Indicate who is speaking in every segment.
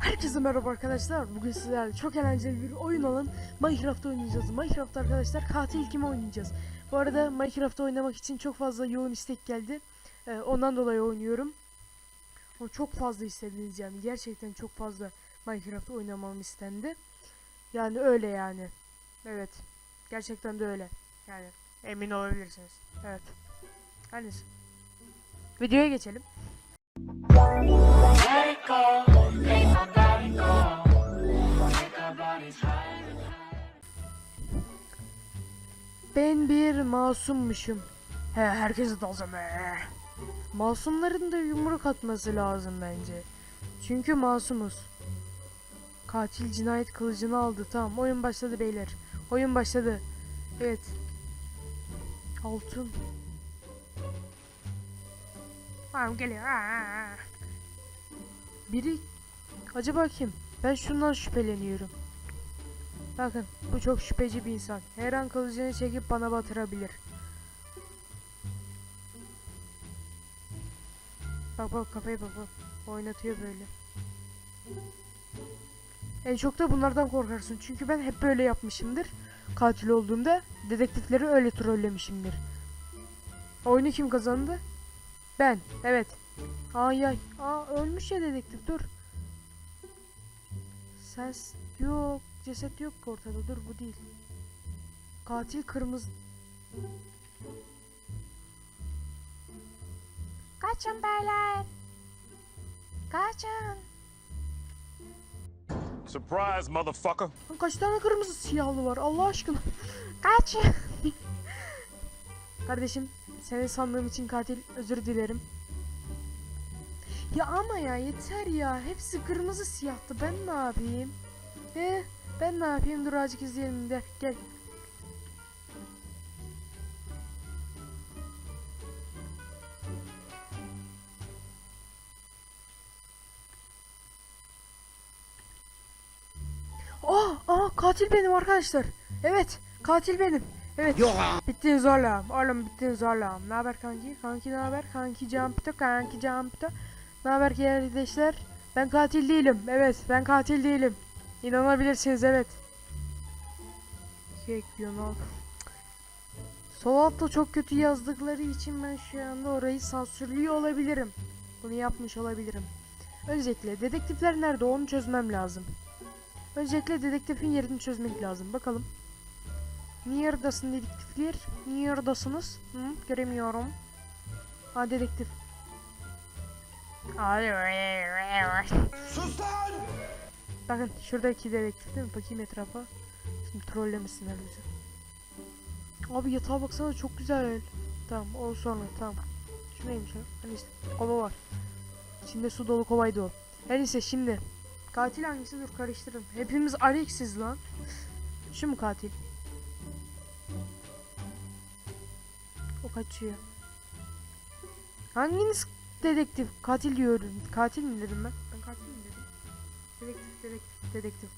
Speaker 1: Herkese merhaba arkadaşlar. Bugün sizlerle çok eğlenceli bir oyun olan Minecraft oynayacağız. Minecraft arkadaşlar katil kimi oynayacağız. Bu arada Minecraft oynamak için çok fazla yoğun istek geldi. Ee, ondan dolayı oynuyorum. O çok fazla istediniz yani. Gerçekten çok fazla Minecraft oynamam istendi. Yani öyle yani. Evet. Gerçekten de öyle. Yani emin olabilirsiniz. Evet. Her. Videoya geçelim. Ben bir masummuşum. He herkes dalsın be. Masumların da yumruk atması lazım bence. Çünkü masumuz. Katil cinayet kılıcını aldı. Tamam oyun başladı beyler. Oyun başladı. Evet. Altın. Tamam geliyor. Biri acaba kim? Ben şundan şüpheleniyorum. Bakın bu çok şüpheci bir insan. Her an kılıcını çekip bana batırabilir. Bak bak kafaya bak bak. Oynatıyor böyle. En çok da bunlardan korkarsın. Çünkü ben hep böyle yapmışımdır. Katil olduğumda dedektifleri öyle trollemişimdir. Oyunu kim kazandı? Ben. Evet. Ay ay. Aa ölmüş ya dedektif dur. Ses yok. Ceset yok ki ortada. Dur bu değil. Katil kırmızı. Kaçın beyler. Kaçın.
Speaker 2: Surprise, motherfucker.
Speaker 1: Kaç tane kırmızı siyahlı var Allah aşkına. Kaçın. Kardeşim seni sandığım için katil özür dilerim. Ya ama ya yeter ya. Hepsi kırmızı siyahtı. Ben ne yapayım? He? Ben ne yapayım? Dur azıcık izleyelim de. Gel. Aa, aa katil benim arkadaşlar. Evet, katil benim. Evet.
Speaker 3: Yok
Speaker 1: Bittin zorlam. Oğlum bittin zorlam. Ne haber kanki? Kanki ne haber? Kanki Campito, kanki Campito. Ne haber kardeşler? Ben katil değilim. Evet, ben katil değilim. İnanabilirsiniz evet. Çek Yunal. Sol altta çok kötü yazdıkları için ben şu anda orayı sansürlüyor olabilirim. Bunu yapmış olabilirim. Öncelikle dedektifler nerede onu çözmem lazım. Öncelikle dedektifin yerini çözmek lazım. Bakalım. Neredesin dedektifler? Neredesiniz? Hı? Göremiyorum. Ha dedektif.
Speaker 3: Sus lan!
Speaker 1: Bakın şuradaki dedektif değil mi? Bakayım etrafa. Şimdi trollemesinler bizi. Abi yatağa baksana çok güzel. Tamam o sonra tamam. Şu neymiş lan? Hani işte kova var. İçinde su dolu kovaydı o. Her neyse şimdi. Katil hangisi dur karıştırın. Hepimiz Alex'iz lan. Şu mu katil? O kaçıyor. Hanginiz dedektif? Katil diyorum. Katil mi dedim ben? Dedektif, dedektif, dedektif.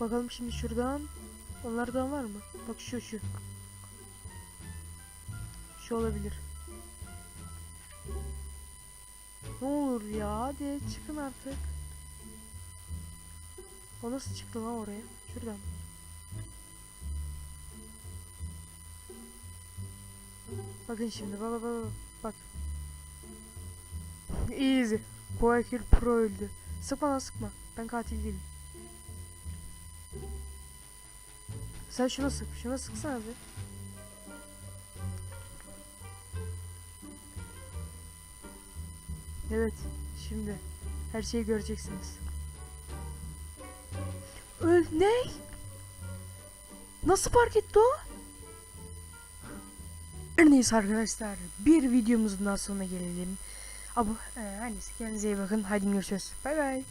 Speaker 1: Bakalım şimdi şuradan. Onlardan var mı? Bak şu şu. Şu olabilir. Ne olur ya hadi çıkın artık. O nasıl çıktı lan oraya? Şuradan. Bakın şimdi bak bak bak. Easy. Bu Ekir Pro öldü. Sıkma lan sıkma. Ben katil değilim. Sen şuna sık. Şuna sıksana bir. Evet. Şimdi her şeyi göreceksiniz. Öl ne? Nasıl fark etti o? Neyse arkadaşlar bir videomuzun daha sonuna gelelim. Abi, e, neyse kendinize iyi bakın. Hadi görüşürüz. Bay bay.